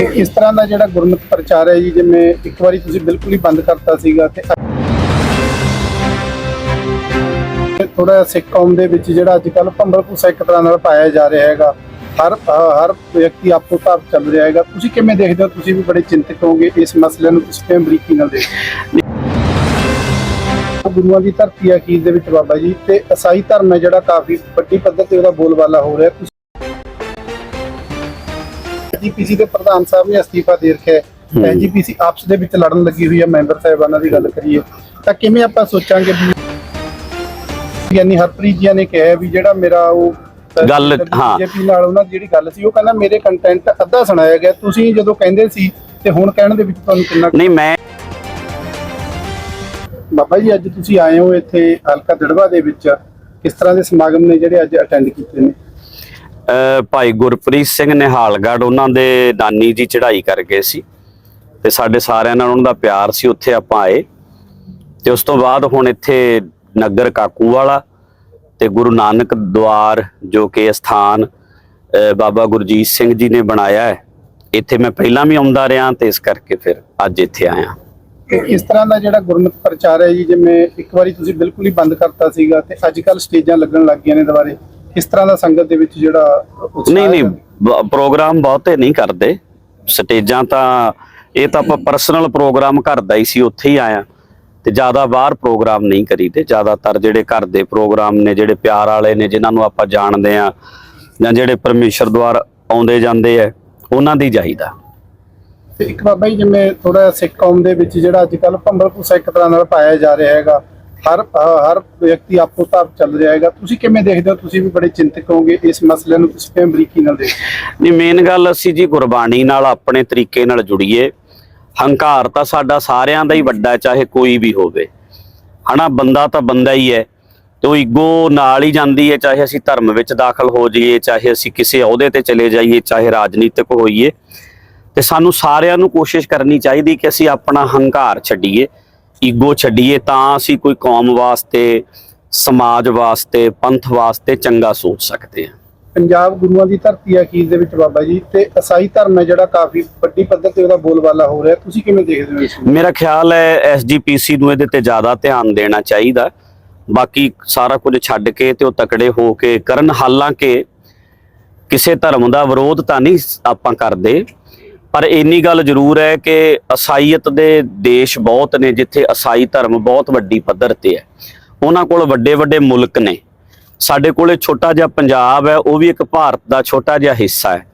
ਤੇ ਇਸ ਤਰ੍ਹਾਂ ਦਾ ਜਿਹੜਾ ਗੁਰਮਤਿ ਪ੍ਰਚਾਰ ਹੈ ਜੀ, ਜਿਵੇਂ ਇੱਕ ਵਾਰੀ ਤੁਸੀਂ ਬਿਲਕੁਲ ਹੀ ਬੰਦ ਕਰਤਾ ਸੀਗਾ ਤੇ ਥੋੜਾ ਸਿੱਖ ਕੌਮ ਦੇ ਵਿੱਚ ਜਿਹੜਾ ਅੱਜ ਕੱਲ ਭੰਬਲ ਭੂਸਾ ਇੱਕ ਤਰ੍ਹਾਂ ਨਾਲ ਪਾਇਆ ਜਾ ਰਿਹਾ ਹੈਗਾ। ਹਰ ਹਰ ਵਿਅਕਤੀ ਆਪੋ ਤਾਪ ਚੱਲ ਰਿਹਾ ਹੈਗਾ। ਤੁਸੀਂ ਕਿਵੇਂ ਦੇਖਦੇ ਹੋ? ਤੁਸੀਂ ਵੀ ਬੜੇ ਚਿੰਤਕ ਹੋਗੇ ਇਸ ਮਸਲੇ ਨੂੰ, ਤੁਸੀਂ ਕਿਵੇਂ ਬਰੀਕੀ ਨਾਲ ਦੇਖਦੇ ਗੁਰੂਆਂ ਦੀ ਧਰਤੀ ਹੈ ਅਖੀਰ ਦੇ ਵਿੱਚ ਬਾਬਾ ਜੀ, ਤੇ ਈਸਾਈ ਧਰਮ ਹੈ ਜਿਹੜਾ ਕਾਫੀ ਵੱਡੀ ਪੱਧਰ ਤੇ ਉਹਦਾ ਬੋਲਬਾਲਾ ਹੋ ਰਿਹਾ। ਐਜੀਪੀਸੀ ਦੇ ਪ੍ਰਧਾਨ ਸਾਹਿਬ ਨੇ ਅਸਤੀਫਾ ਦੇ ਰੱਖਿਆ ਹੈ। ਐਜੀਪੀਸੀ ਆਪਸ ਦੇ ਵਿੱਚ ਲੜਨ ਲੱਗੀ ਹੋਈ ਹੈ। ਮੈਂਬਰ ਸਾਹਿਬਾਨਾਂ ਦੀ ਗੱਲ ਕਰੀਏ ਤਾਂ ਕਿਵੇਂ ਆਪਾਂ ਸੋਚਾਂਗੇ ਵੀ ਯਾਨੀ ਹਰਪ੍ਰੀਤ ਜੀ ਨੇ ਕਿਹਾ ਵੀ ਜਿਹੜਾ ਮੇਰਾ ਉਹ ਗੱਲ- ਹਾਂ। ਬੀਜੇਪੀ ਨਾਲ ਉਹਨਾਂ ਦੀ ਜਿਹੜੀ ਗੱਲ ਸੀ ਉਹ ਕਹਿੰਦਾ ਮੇਰੇ ਕੰਟੈਂਟ ਅੱਧਾ ਸੁਣਾਇਆ ਗਿਆ। ਤੁਸੀਂ ਜਦੋਂ ਕਹਿੰਦੇ ਸੀ ਤੇ ਹੁਣ ਕਹਿਣ ਦੇ ਵਿੱਚ ਤੁਹਾਨੂੰ ਕਿੰਨਾ ਨਹੀਂ ਮੈਂ ਬਾਬਾ ਜੀ ਅੱਜ ਤੁਸੀਂ ਆਏ ਹੋ ਇੱਥੇ ਹਲਕਾ ਦੜਵਾ ਦੇ ਵਿੱਚ। ਕਿਸ ਤਰ੍ਹਾਂ ਦੇ ਸਮਾਗਮ ਨੇ ਜਿਹੜੇ ਅੱਜ ਅਟੈਂਡ ਕੀਤੇ ਨੇ? ਭਾਈ ਗੁਰਪ੍ਰੀਤ ਸਿੰਘ ਨਿਹਾਲਗੜ੍ਹ, ਉਹਨਾਂ ਦੇ ਨਾਨੀ ਜੀ ਚੜ੍ਹਾਈ ਕਰ ਗਏ ਸੀ ਤੇ ਸਾਡੇ ਸਾਰਿਆਂ ਨਾਲ ਉਹਨਾਂ ਦਾ ਪਿਆਰ ਸੀ, ਉੱਥੇ ਆਪਾਂ ਆਏ ਤੇ ਉਸ ਤੋਂ ਬਾਅਦ ਹੁਣ ਇੱਥੇ ਨਗਰ ਕਾਕੂ ਵਾਲਾ ਤੇ ਗੁਰੂ ਨਾਨਕ ਦਵਾਰ ਜੋ ਕਿ ਇਹ ਸਥਾਨ ਬਾਬਾ ਗੁਰਜੀਤ ਸਿੰਘ ਜੀ ਨੇ ਬਣਾਇਆ ਹੈ, ਇੱਥੇ ਮੈਂ ਪਹਿਲਾਂ ਵੀ ਆਉਂਦਾ ਰਿਹਾ ਤੇ ਇਸ ਕਰਕੇ ਫਿਰ ਅੱਜ ਇੱਥੇ ਆਇਆ। ਇਸ ਤਰ੍ਹਾਂ ਦਾ ਜਿਹੜਾ ਗੁਰਮਤਿ ਪ੍ਰਚਾਰ ਹੈ ਜੀ, ਜਿਵੇਂ ਇੱਕ ਵਾਰੀ ਤੁਸੀਂ ਬਿਲਕੁਲ ਹੀ ਬੰਦ ਕਰਤਾ ਸੀਗਾ ਤੇ ਅੱਜ ਕੱਲ ਸਟੇਜਾਂ ਲੱਗਣ ਲੱਗ ਗਈਆਂ ਨੇ ਦੁਬਾਰੇ। ਕਿਸ ਤਰ੍ਹਾਂ ਦਾ ਸੰਗਤ ਦੇ ਵਿੱਚ ਜਿਹੜਾ ਨਹੀਂ ਨਹੀਂ ਪ੍ਰੋਗਰਾਮ ਬਹੁਤੇ ਨਹੀਂ ਕਰਦੇ। ਸਟੇਜਾਂ ਤਾਂ ਇਹ ਤਾਂ ਆਪਾਂ ਪਰਸਨਲ ਪ੍ਰੋਗਰਾਮ ਘਰ ਦਾ ਹੀ ਸੀ ਉੱਥੇ ਹੀ ਆਇਆ ਤੇ ਜ਼ਿਆਦਾ ਬਾਹਰ ਪ੍ਰੋਗਰਾਮ ਨਹੀਂ ਕਰੀਦੇ। ਜ਼ਿਆਦਾਤਰ ਜਿਹੜੇ ਘਰ ਦੇ ਪ੍ਰੋਗਰਾਮ ਨੇ ਜਿਹੜੇ ਪਿਆਰ ਵਾਲੇ ਨੇ ਜਿਨ੍ਹਾਂ ਨੂੰ ਆਪਾਂ ਜਾਣਦੇ ਆ ਜਾਂ ਜਿਹੜੇ ਪਰਮੇਸ਼ਰ ਦੁਆਰ ਆਉਂਦੇ ਜਾਂਦੇ ਆ ਉਹਨਾਂ ਦੀ ਜਾਈਦਾ। ਤੇ ਇੱਕ ਬਾਬਾ ਜੀ ਜਿਵੇਂ ਥੋੜਾ ਸਿੱਖ ਕੌਮ ਦੇ ਵਿੱਚ ਜਿਹੜਾ ਅੱਜ ਕੱਲ ਭੰਬਲ ਭੂਸਾ ਇੱਕ ਤਰ੍ਹਾਂ ਨਾਲ ਪਾਇਆ ਜਾ ਰਿਹਾ ਹੈਗਾ ਹਰ ਹਰ ਵਿਅਕਤੀ ਆਪੋ ਤਾਪ ਚੱਲ ਰਿਹਾ ਤੁਸੀਂ ਕਿਵੇਂ ਦੇਖਦੇ ਹੋ? ਤੁਸੀਂ ਵੀ ਬੜੇ ਚਿੰਤਕ ਹੋਗੇ ਇਸ ਮਸਲੇ ਨੂੰ। ਤੁਸੀਂ ਕਿਵੇਂ ਬਰੀਕੀ ਨਾਲ ਦੇਖਦੇ ਨਹੀਂ ਮੇਨ ਗੱਲ ਅਸੀਂ ਜੀ ਗੁਰਬਾਣੀ ਨਾਲ ਆਪਣੇ ਤਰੀਕੇ ਨਾਲ ਜੁੜੀਏ। ਹੰਕਾਰ ਤਾਂ ਸਾਡਾ ਸਾਰਿਆਂ ਦਾ ਹੀ ਵੱਡਾ, ਚਾਹੇ ਕੋਈ ਵੀ ਹੋਵੇ। ਹਨਾ, ਬੰਦਾ ਤਾਂ ਬੰਦਾ ਹੀ ਹੈ। ਤੇ ਉਹ ਈਗੋ ਨਾਲ ਹੀ ਜਾਂਦੀ ਹੈ, ਚਾਹੇ ਅਸੀਂ ਧਰਮ ਵਿੱਚ ਦਾਖਲ ਹੋ ਜਾਈਏ, ਚਾਹੇ ਅਸੀਂ ਕਿਸੇ ਅਹੁਦੇ ਤੇ ਚਲੇ ਜਾਈਏ, ਚਾਹੇ ਰਾਜਨੀਤਿਕ ਹੋਈਏ। ਤੇ ਸਾਨੂੰ ਸਾਰਿਆਂ ਨੂੰ ਕੋਸ਼ਿਸ਼ ਕਰਨੀ ਚਾਹੀਦੀ ਕਿ ਅਸੀਂ ਆਪਣਾ ਹੰਕਾਰ ਛੱਡੀਏ। ਈਗੋ ਛੱਡੀਏ ਤਾਂ ਅਸੀਂ ਕੋਈ ਕੌਮ ਵਾਸਤੇ ਸਮਾਜ ਵਾਸਤੇ ਪੰਥ ਵਾਸਤੇ ਚੰਗਾ ਸੋਚ ਸਕਦੇ ਹਾਂ। ਪੰਜਾਬ ਗੁਰੂਆਂ ਦੀ ਧਰਤੀ ਹੈ ਅਖੀਰ ਦੇ ਵਿੱਚ ਬਾਬਾ ਜੀ ਤੇ ਈਸਾਈ ਧਰਮ ਹੈ ਜਿਹੜਾ ਕਾਫੀ ਵੱਡੀ ਪੱਧਰ ਤੇ ਉਹਦਾ ਬੋਲਬਾਲਾ ਹੋ ਰਿਹਾ। ਤੁਸੀਂ ਕਿਵੇਂ ਦੇਖਦੇ ਹੋ ਇਸ ਨੂੰ? ਮੇਰਾ ਖਿਆਲ ਹੈ ਐਸਜੀਪੀਸੀ ਨੂੰ ਇਹਦੇ ਤੇ ਜ਼ਿਆਦਾ ਧਿਆਨ ਦੇਣਾ ਚਾਹੀਦਾ। ਬਾਕੀ ਸਾਰਾ ਕੁਝ ਛੱਡ ਕੇ ਤੇ ਉਹ ਤਕੜੇ ਹੋ ਕੇ ਕਰਨ ਹਾਲਾਂਕਿ ਕਿਸੇ ਧਰਮ ਦਾ ਵਿਰੋਧ ਤਾਂ ਨਹੀਂ ਆਪਾਂ ਕਰਦੇ। ਪਰ ਇੰਨੀ ਗੱਲ ਜ਼ਰੂਰ ਹੈ ਕਿ ਅਸਾਈਅਤ ਦੇ ਦੇਸ਼ ਬਹੁਤ ਨੇ ਜਿੱਥੇ ਅਸਾਈ ਧਰਮ ਬਹੁਤ ਵੱਡੀ ਪੱਧਰ ਤੇ ਹੈ। ਉਹਨਾਂ ਕੋਲ ਵੱਡੇ ਵੱਡੇ ਮੁਲਕ ਨੇ। ਸਾਡੇ ਕੋਲੇ ਛੋਟਾ ਜਿਹਾ ਪੰਜਾਬ ਹੈ, ਉਹ ਵੀ ਇੱਕ ਭਾਰਤ ਦਾ ਛੋਟਾ ਜਿਹਾ ਹਿੱਸਾ ਹੈ।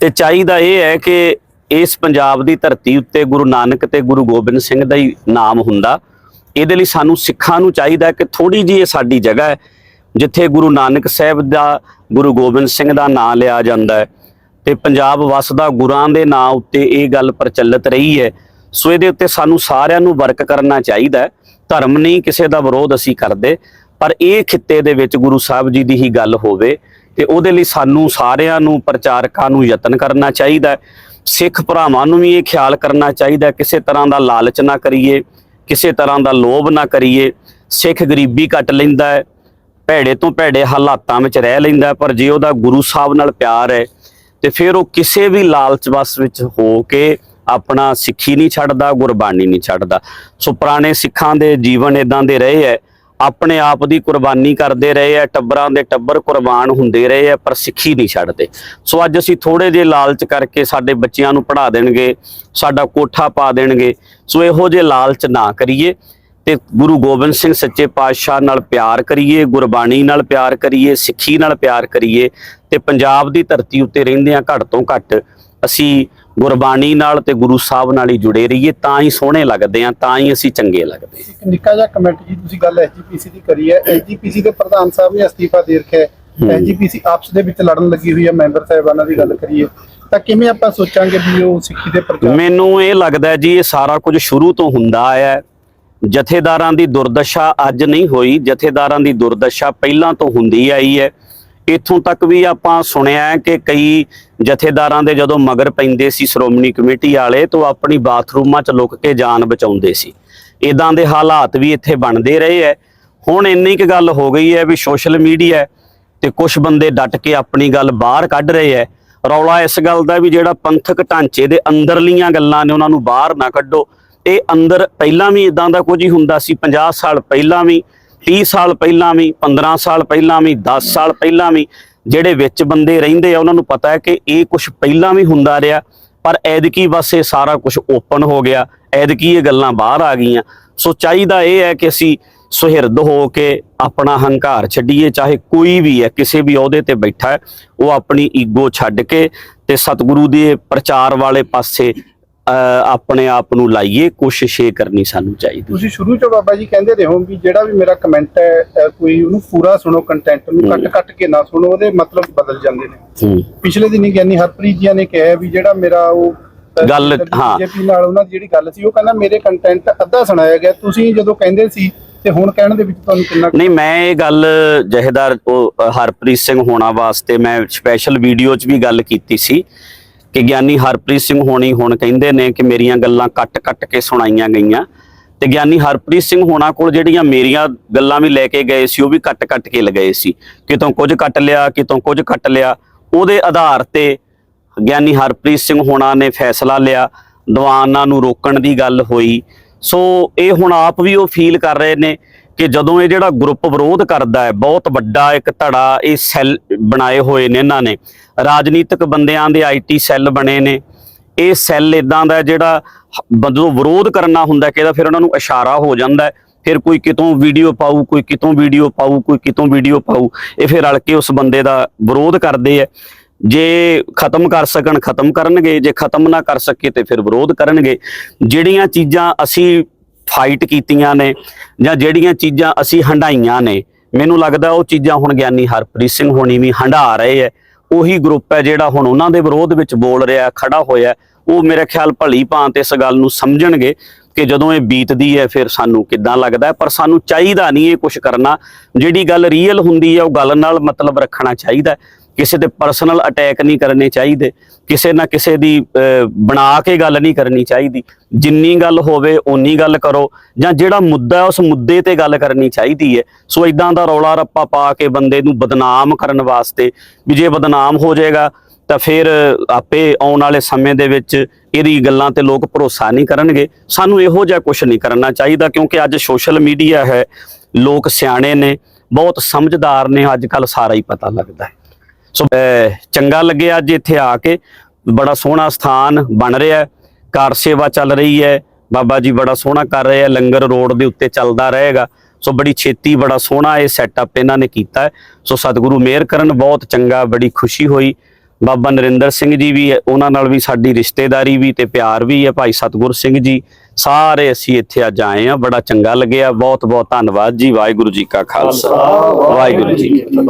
ਤੇ ਚਾਹੀਦਾ ਇਹ ਹੈ ਕਿ ਇਸ ਪੰਜਾਬ ਦੀ ਧਰਤੀ ਉੱਤੇ ਗੁਰੂ ਨਾਨਕ ਤੇ ਗੁਰੂ ਗੋਬਿੰਦ ਸਿੰਘ ਦਾ ਹੀ ਨਾਮ ਹੁੰਦਾ। ਇਹਦੇ ਲਈ ਸਾਨੂੰ ਸਿੱਖਾਂ ਨੂੰ ਚਾਹੀਦਾ ਕਿ ਥੋੜੀ ਜਿਹੀ ਇਹ ਸਾਡੀ ਜਗ੍ਹਾ ਹੈ, ਜਿੱਥੇ ਗੁਰੂ ਨਾਨਕ ਸਾਹਿਬ ਦਾ, ਗੁਰੂ ਗੋਬਿੰਦ ਸਿੰਘ ਦਾ ਨਾਮ ਲਿਆ ਜਾਂਦਾ ਹੈ। ਤੇ ਪੰਜਾਬ ਵਸਦਾ ਗੁਰਾਂ ਦੇ ਨਾਂ ਉੱਤੇ ਇਹ ਗੱਲ ਪ੍ਰਚਲਿਤ ਰਹੀ ਹੈ। ਸੋ ਇਹਦੇ ਉੱਤੇ ਸਾਨੂੰ ਸਾਰਿਆਂ ਨੂੰ ਵਰਕ ਕਰਨਾ ਚਾਹੀਦਾ ਹੈ। ਧਰਮ ਨਹੀਂ ਕਿਸੇ ਦਾ ਵਿਰੋਧ ਅਸੀਂ ਕਰਦੇ, ਪਰ ਇਹ ਖਿੱਤੇ ਦੇ ਵਿੱਚ ਗੁਰੂ ਸਾਹਿਬ ਜੀ ਦੀ ਹੀ ਗੱਲ ਹੋਵੇ ਤੇ ਉਹਦੇ ਲਈ ਸਾਨੂੰ ਸਾਰਿਆਂ ਨੂੰ ਪ੍ਰਚਾਰਕਾਂ ਨੂੰ ਯਤਨ ਕਰਨਾ ਚਾਹੀਦਾ ਸਿੱਖ ਭਰਾਵਾਂ ਨੂੰ ਵੀ ਇਹ ਖਿਆਲ ਕਰਨਾ ਚਾਹੀਦਾ ਕਿਸੇ ਤਰ੍ਹਾਂ ਦਾ ਲਾਲਚ ਨਾ ਕਰੀਏ, ਕਿਸੇ ਤਰ੍ਹਾਂ ਦਾ ਲੋਭ ਨਾ ਕਰੀਏ। ਸਿੱਖ ਗਰੀਬੀ ਕੱਟ ਲੈਂਦਾ ਹੈ, ਭੈੜੇ ਤੋਂ ਭੈੜੇ ਹਾਲਾਤਾਂ ਵਿੱਚ ਰਹਿ ਲੈਂਦਾ ਪਰ ਜੇ ਉਹਦਾ ਗੁਰੂ ਸਾਹਿਬ ਨਾਲ ਪਿਆਰ ਹੈ ਤੇ ਫਿਰ ਉਹ ਕਿਸੇ ਵੀ ਲਾਲਚ ਵਸ ਵਿੱਚ ਹੋ ਕੇ ਆਪਣਾ ਸਿੱਖੀ ਨਹੀਂ ਛੱਡਦਾ, ਗੁਰਬਾਣੀ ਨਹੀਂ ਛੱਡਦਾ। ਸੋ ਪੁਰਾਣੇ ਸਿੱਖਾਂ ਦੇ ਜੀਵਨ ਇਦਾਂ ਦੇ ਰਹੇ ਹੈ ਆਪਣੇ ਆਪ ਦੀ ਕੁਰਬਾਨੀ ਕਰਦੇ ਰਹੇ ਹੈ ਟੱਬਰਾਂ ਦੇ ਟੱਬਰ ਕੁਰਬਾਨ ਹੁੰਦੇ ਰਹੇ ਹੈ ਪਰ ਸਿੱਖੀ ਨਹੀਂ ਛੱਡਦੇ। ਸੋ ਅੱਜ ਅਸੀਂ ਥੋੜੇ ਜਿਹੇ ਲਾਲਚ ਕਰਕੇ ਸਾਡੇ ਬੱਚਿਆਂ ਨੂੰ ਪੜ੍ਹਾ ਦੇਣਗੇ, ਸਾਡਾ ਕੋਠਾ ਪਾ ਦੇਣਗੇ। ਸੋ ਇਹੋ ਜਿਹੇ ਲਾਲਚ ਨਾ ਕਰੀਏ। ਤੇ ਗੁਰੂ ਗੋਬਿੰਦ ਸਿੰਘ ਸੱਚੇ ਪਾਤਸ਼ਾਹ ਨਾਲ ਪਿਆਰ ਕਰੀਏ ਗੁਰਬਾਣੀ ਨਾਲ ਪਿਆਰ ਕਰੀਏ ਸਿੱਖੀ ਨਾਲ ਪਿਆਰ ਕਰੀਏ ਤੇ ਪੰਜਾਬ ਦੀ ਧਰਤੀ ਉੱਤੇ ਰਹਿੰਦਿਆਂ ਘੱਟ ਤੋਂ ਘੱਟ ਅਸੀਂ ਗੁਰਬਾਣੀ ਨਾਲ ਤੇ ਗੁਰੂ ਸਾਹਿਬ ਨਾਲ ਹੀ ਜੁੜੇ ਰਹੀਏ ਤਾਂ ਹੀ ਸੋਹਣੇ ਲੱਗਦੇ ਆ ਤਾਂ ਹੀ ਅਸੀਂ ਚੰਗੇ ਲੱਗਦੇ ਇੱਕ ਨਿੱਕਾ ਜਿਹਾ ਕਮੈਂਟ ਜੀ ਤੁਸੀਂ ਗੱਲ ਐਸਜੀਪੀਸੀ ਦੀ ਕਰੀ ਹੈ। ਐਸਜੀਪੀਸੀ ਦੇ ਪ੍ਰਧਾਨ ਸਾਹਿਬ ਨੇ ਅਸਤੀਫਾ ਦੇ ਰੱਖਿਆ ਹੈ। ਐਸਜੀਪੀਸੀ ਆਪਸ ਦੇ ਵਿੱਚ ਲੜਨ ਲੱਗੀ ਹੋਈ ਹੈ ਮੈਂਬਰ ਸਾਹਿਬਾਨਾਂ ਦੀ ਗੱਲ ਕਰੀਏ। ਤਾਂ ਕਿਵੇਂ ਆਪਾਂ ਸੋਚਾਂਗੇ ਵੀ ਉਹ ਸਿੱਖੀ ਦੇ ਪ੍ਰਚਾਰ ਮੈਨੂੰ ਇਹ ਲੱਗਦਾ ਜੀ ਇਹ ਸਾਰਾ ਕੁਝ ਸ਼ੁਰੂ ਤੋਂ ਹੁੰਦਾ ਆਇਆ ਹੈ। ਜਥੇਦਾਰਾਂ ਦੀ ਦੁਰਦਸ਼ਾ ਅੱਜ ਨਹੀਂ ਹੋਈ। ਜਥੇਦਾਰਾਂ ਦੀ ਦੁਰਦਸ਼ਾ ਪਹਿਲਾਂ ਤੋਂ ਹੁੰਦੀ ਆਈ ਹੈ। ਇੱਥੋਂ ਤੱਕ ਵੀ ਆਪਾਂ ਸੁਣਿਆ ਕਿ ਕਈ ਜਥੇਦਾਰਾਂ ਦੇ ਜਦੋਂ ਮਗਰ ਪੈਂਦੇ ਸੀ ਸ਼੍ਰੋਮਣੀ ਕਮੇਟੀ ਵਾਲੇ, ਤਾਂ ਉਹ ਆਪਣੀ ਬਾਥਰੂਮਾਂ 'ਚ ਲੁਕ ਕੇ ਜਾਨ ਬਚਾਉਂਦੇ ਸੀ। ਇਦਾਂ ਦੇ ਹਾਲਾਤ ਵੀ ਇੱਥੇ ਬਣਦੇ ਰਹੇ ਹੈ। ਹੁਣ ਇੰਨੀ ਕੁ ਗੱਲ ਹੋ ਗਈ ਹੈ ਵੀ ਸੋਸ਼ਲ ਮੀਡੀਆ ਤੇ ਕੁਝ ਬੰਦੇ ਡਟ ਕੇ ਆਪਣੀ ਗੱਲ ਬਾਹਰ ਕੱਢ ਰਹੇ ਹੈ। ਰੌਲਾ ਇਸ ਗੱਲ ਦਾ ਵੀ ਜਿਹੜਾ ਪੰਥਕ ਢਾਂਚੇ ਦੇ ਅੰਦਰਲੀਆਂ ਗੱਲਾਂ ਨੇ, ਉਹਨਾਂ ਨੂੰ ਬਾਹਰ ਨਾ ਕੱਢੋ। ਇਹ ਅੰਦਰ ਪਹਿਲਾਂ ਵੀ ਇਦਾਂ ਦਾ ਕੁਝ ਹੀ ਹੁੰਦਾ ਸੀ 50 ਸਾਲ ਪਹਿਲਾਂ ਵੀ 30 ਸਾਲ ਪਹਿਲਾਂ ਵੀ 15 ਸਾਲ ਪਹਿਲਾਂ ਵੀ 10 ਸਾਲ ਪਹਿਲਾਂ ਵੀ, ਜਿਹੜੇ ਵਿੱਚ ਬੰਦੇ ਰਹਿੰਦੇ ਆ, ਉਹਨਾਂ ਨੂੰ ਪਤਾ ਹੈ ਕਿ ਇਹ ਕੁਝ ਪਹਿਲਾਂ ਵੀ ਹੁੰਦਾ ਰਿਹਾ, ਪਰ ਐਦਕੀ ਬਸ ਇਹ ਸਾਰਾ ਕੁਝ ਓਪਨ ਹੋ ਗਿਆ ਐਦਕੀ ਇਹ ਗੱਲਾਂ ਬਾਹਰ ਆ ਗਈਆਂ। ਸੋ ਚਾਹੀਦਾ ਇਹ ਹੈ ਕਿ ਅਸੀਂ ਸੁਹਿਰਦ ਹੋ ਕੇ ਆਪਣਾ ਹੰਕਾਰ ਛੱਡੀਏ, ਚਾਹੇ ਕੋਈ ਵੀ ਹੈ, ਕਿਸੇ ਵੀ ਅਹੁਦੇ ਤੇ ਬੈਠਾ ਹੈ, ਉਹ ਆਪਣੀ ਈਗੋ ਛੱਡ ਕੇ ਤੇ ਸਤਿਗੁਰੂ ਦੇ ਪ੍ਰਚਾਰ ਵਾਲੇ ਪਾਸੇ ਆਪਣੇ ਆਪ ਨੂੰ ਲਾਈਏ ਕੋਸ਼ਿਸ਼ ਇਹ ਕਰਨੀ ਸਾਨੂੰ ਚਾਹੀਦੀ ਤੁਸੀਂ ਸ਼ੁਰੂ ਚ ਬਾਬਾ ਜੀ ਕਹਿੰਦੇ ਰਹੇ ਹੋ ਵੀ ਜਿਹੜਾ ਵੀ ਮੇਰਾ ਕਮੈਂਟ ਹੈ ਕੋਈ ਉਹਨੂੰ ਪੂਰਾ ਸੁਣੋ ਕੰਟੈਂਟ ਨੂੰ ਕੱਟ ਕੱਟ ਕੇ ਨਾ ਸੁਣੋ ਉਹਦੇ ਮਤਲਬ ਬਦਲ ਜਾਂਦੇ ਨੇ। ਪਿਛਲੇ ਦਿਨੀ ਗਿਆਨੀ ਹਰਪ੍ਰੀਤ ਜੀ ਨੇ ਕਿਹਾ ਵੀ ਜਿਹੜਾ ਮੇਰਾ ਉਹ ਗੱਲ, ਹਾਂ। ਬੀਜੇਪੀ ਨਾਲ ਉਹਨਾਂ ਦੀ ਜਿਹੜੀ ਗੱਲ ਸੀ ਉਹ ਕਹਿੰਦਾ ਮੇਰੇ ਕੰਟੈਂਟ ਅੱਧਾ ਸੁਣਾਇਆ ਗਿਆ। ਤੁਸੀਂ ਜਦੋਂ ਕਹਿੰਦੇ ਸੀ ਤੇ ਹੁਣ ਕਹਿਣ ਦੇ ਵਿੱਚ ਤੁਹਾਨੂੰ ਕਿੰਨਾ ਨਹੀਂ ਮੈਂ ਇਹ ਗੱਲ ਜਹੇਦਾਰ ਹਰਪ੍ਰੀਤ ਸਿੰਘ ਹੋਣਾ ਵਾਸਤੇ ਮੈਂ ਸਪੈਸ਼ਲ ਵੀਡੀਓ 'ਚ ਵੀ ਗੱਲ ਕੀਤੀ ਸੀ ਕਿ ਗਿਆਨੀ ਹਰਪ੍ਰੀਤ ਸਿੰਘ ਹੋਣੀ ਹੁਣ ਕਹਿੰਦੇ ਨੇ ਕਿ ਮੇਰੀਆਂ ਗੱਲਾਂ ਕੱਟ-ਕੱਟ ਕੇ ਸੁਣਾਈਆਂ ਗਈਆਂ। ਤੇ ਗਿਆਨੀ ਹਰਪ੍ਰੀਤ ਸਿੰਘ ਹੋਣਾ ਕੋਲ ਜਿਹੜੀਆਂ ਮੇਰੀਆਂ ਗੱਲਾਂ ਵੀ ਲੈ ਕੇ ਗਏ ਸੀ, ਉਹ ਵੀ ਕੱਟ-ਕੱਟ ਕੇ ਲਗਾਏ ਸੀ। ਕਿਤੋਂ ਕੁਝ ਕੱਟ ਲਿਆ, ਕਿਤੋਂ ਕੁਝ ਕੱਟ ਲਿਆ। ਉਹਦੇ ਆਧਾਰ ਤੇ ਗਿਆਨੀ ਹਰਪ੍ਰੀਤ ਸਿੰਘ ਹੋਣਾ ਨੇ ਫੈਸਲਾ ਲਿਆ, ਦੀਵਾਨਾਂ ਨੂੰ ਰੋਕਣ ਦੀ ਗੱਲ ਹੋਈ। ਸੋ ਇਹ ਹੁਣ ਆਪ ਵੀ ਉਹ ਫੀਲ ਕਰ ਰਹੇ ਨੇ ਕਿ ਜਦੋਂ ਇਹ ਜਿਹੜਾ ਗਰੁੱਪ ਵਿਰੋਧ ਕਰਦਾ ਹੈ, ਬਹੁਤ ਵੱਡਾ ਇੱਕ ਧੜਾ ਇਹ ਸੈੱਲ ਬਣਾਏ ਹੋਏ ਨੇ ਇਹਨਾਂ ਨੇ। ਰਾਜਨੀਤਿਕ ਬੰਦਿਆਂ ਦੇ ਆਈਟੀ ਸੈੱਲ ਬਣੇ ਨੇ। ਇਹ ਸੈੱਲ ਇਦਾਂ ਦਾ ਜਿਹੜਾ ਜਦੋਂ ਵਿਰੋਧ ਕਰਨਾ ਹੁੰਦਾ ਕਿ ਇਹਦਾ ਫਿਰ ਉਹਨਾਂ ਨੂੰ ਇਸ਼ਾਰਾ ਹੋ ਜਾਂਦਾ ਫਿਰ ਕੋਈ ਕਿਤੋਂ ਵੀਡੀਓ ਪਾਊ, ਕੋਈ ਕਿਤੋਂ ਵੀਡੀਓ ਪਾਊ, ਕੋਈ ਕਿਤੋਂ ਵੀਡੀਓ ਪਾਊ, ਇਹ ਫਿਰ ਰਲ ਕੇ ਉਸ ਬੰਦੇ ਦਾ ਵਿਰੋਧ ਕਰਦੇ ਆ ਜੇ ਖਤਮ ਕਰ ਸਕਣ, ਖਤਮ ਕਰਨਗੇ, ਜੇ ਖਤਮ ਨਾ ਕਰ ਸਕੇ ਤੇ ਫਿਰ ਵਿਰੋਧ ਕਰਨਗੇ। ਜਿਹੜੀਆਂ ਚੀਜ਼ਾਂ ਅਸੀਂ ਫਾਈਟ ਕੀਤੀਆਂ ਨੇ ਜਾਂ ਜਿਹੜੀਆਂ ਚੀਜ਼ਾਂ ਅਸੀਂ ਹੰਡਾਈਆਂ ਨੇ, ਮੈਨੂੰ ਲੱਗਦਾ ਉਹ ਚੀਜ਼ਾਂ ਹੁਣ ਗਿਆਨੀ ਹਰਪ੍ਰੀਤ ਸਿੰਘ ਹੋਣੀ ਵੀ ਹੰਡਾ ਰਹੇ ਹੈ ਉਹੀ ਗਰੁੱਪ ਹੈ ਜਿਹੜਾ ਹੁਣ ਉਹਨਾਂ ਦੇ ਵਿਰੋਧ ਵਿੱਚ ਬੋਲ ਰਿਹਾ, ਖੜਾ ਹੋਇਆ ਉਹ ਮੇਰੇ ਖਿਆਲ ਭਲੀ ਭਾਂਤ ਇਸ ਗੱਲ ਨੂੰ ਸਮਝਣਗੇ ਕਿ ਜਦੋਂ ਇਹ ਬੀਤਦੀ ਹੈ ਫਿਰ ਸਾਨੂੰ ਕਿੱਦਾਂ ਲੱਗਦਾ ਪਰ ਸਾਨੂੰ ਚਾਹੀਦਾ ਨਹੀਂ ਇਹ ਕੁਝ ਕਰਨਾ। ਜਿਹੜੀ ਗੱਲ ਰੀਅਲ ਹੁੰਦੀ ਹੈ ਉਹ ਗੱਲ ਨਾਲ ਮਤਲਬ ਰੱਖਣਾ ਚਾਹੀਦਾ ਕਿਸੇ ਤੇ ਪਰਸਨਲ ਅਟੈਕ ਨਹੀਂ ਕਰਨੇ ਚਾਹੀਦੇ, ਕਿਸੇ ਨਾ ਕਿਸੇ ਦੀ ਬਣਾ ਕੇ ਗੱਲ ਨਹੀਂ ਕਰਨੀ ਚਾਹੀਦੀ। ਜਿੰਨੀ ਗੱਲ ਹੋਵੇ ਓਨੀ ਗੱਲ ਕਰੋ, ਜਾਂ ਜਿਹੜਾ ਮੁੱਦਾ ਉਸ ਮੁੱਦੇ ਤੇ ਗੱਲ ਕਰਨੀ ਚਾਹੀਦੀ ਹੈ। ਸੋ ਇਦਾਂ ਦਾ ਰੌਲਾ ਰੱਪਾ ਪਾ ਕੇ ਬੰਦੇ ਨੂੰ ਬਦਨਾਮ ਕਰਨ ਵਾਸਤੇ ਵੀ ਜੇ ਬਦਨਾਮ ਹੋ ਜਾਏਗਾ, ਤਾਂ ਫਿਰ ਆਪੇ ਆਉਣ ਵਾਲੇ ਸਮੇਂ ਦੇ ਵਿੱਚ ਇਹਦੀ ਗੱਲਾਂ ਤੇ ਲੋਕ ਭਰੋਸਾ ਨਹੀਂ ਕਰਨਗੇ। ਸਾਨੂੰ ਇਹੋ ਜਿਹਾ ਕੁਝ ਨਹੀਂ ਕਰਨਾ ਚਾਹੀਦਾ, ਕਿਉਂਕਿ ਅੱਜ ਸੋਸ਼ਲ ਮੀਡੀਆ ਹੈ, ਲੋਕ ਸਿਆਣੇ ਨੇ, ਬਹੁਤ ਸਮਝਦਾਰ ਨੇ ਅੱਜ ਕੱਲ ਸਾਰਾ ਹੀ ਪਤਾ ਲੱਗਦਾ ਹੈ। ਸੋ ਚੰਗਾ ਲੱਗਿਆ ਅੱਜ ਇੱਥੇ ਆ ਕੇ। ਬੜਾ ਸੋਹਣਾ ਸਥਾਨ ਬਣ ਰਿਹਾ ਕਾਰ ਸੇਵਾ ਚੱਲ ਰਹੀ ਹੈ। ਬਾਬਾ ਜੀ ਬੜਾ ਸੋਹਣਾ ਕਰ ਰਹੇ ਆ ਲੰਗਰ ਰੋਡ ਦੇ ਉੱਤੇ ਚੱਲਦਾ ਰਹੇਗਾ। ਸੋ ਬੜੀ ਛੇਤੀ ਬੜਾ ਸੋਹਣਾ ਇਹ ਸੈਟਅਪ ਇਹਨਾਂ ਨੇ ਕੀਤਾ ਸੋ ਸਤਿਗੁਰੂ ਮਿਹਰ ਕਰਨ ਬਹੁਤ ਚੰਗਾ ਬੜੀ ਖੁਸ਼ੀ ਹੋਈ। ਬਾਬਾ ਨਰਿੰਦਰ ਸਿੰਘ ਜੀ ਵੀ ਉਹਨਾਂ ਨਾਲ ਵੀ ਸਾਡੀ ਰਿਸ਼ਤੇਦਾਰੀ ਵੀ ਤੇ ਪਿਆਰ ਵੀ ਹੈ। ਭਾਈ ਸਤਿਗੁਰ ਸਿੰਘ ਜੀ ਸਾਰੇ ਅਸੀਂ ਇੱਥੇ ਅੱਜ ਆਏ ਆ ਬੜਾ ਚੰਗਾ ਲੱਗਿਆ। ਬਹੁਤ ਬਹੁਤ ਧੰਨਵਾਦ ਜੀ। ਵਾਹਿਗੁਰੂ ਜੀ ਕਾ ਖਾਲਸਾ। ਵਾਹਿਗੁਰੂ ਜੀ ਕੀ ਫਤਿਹ।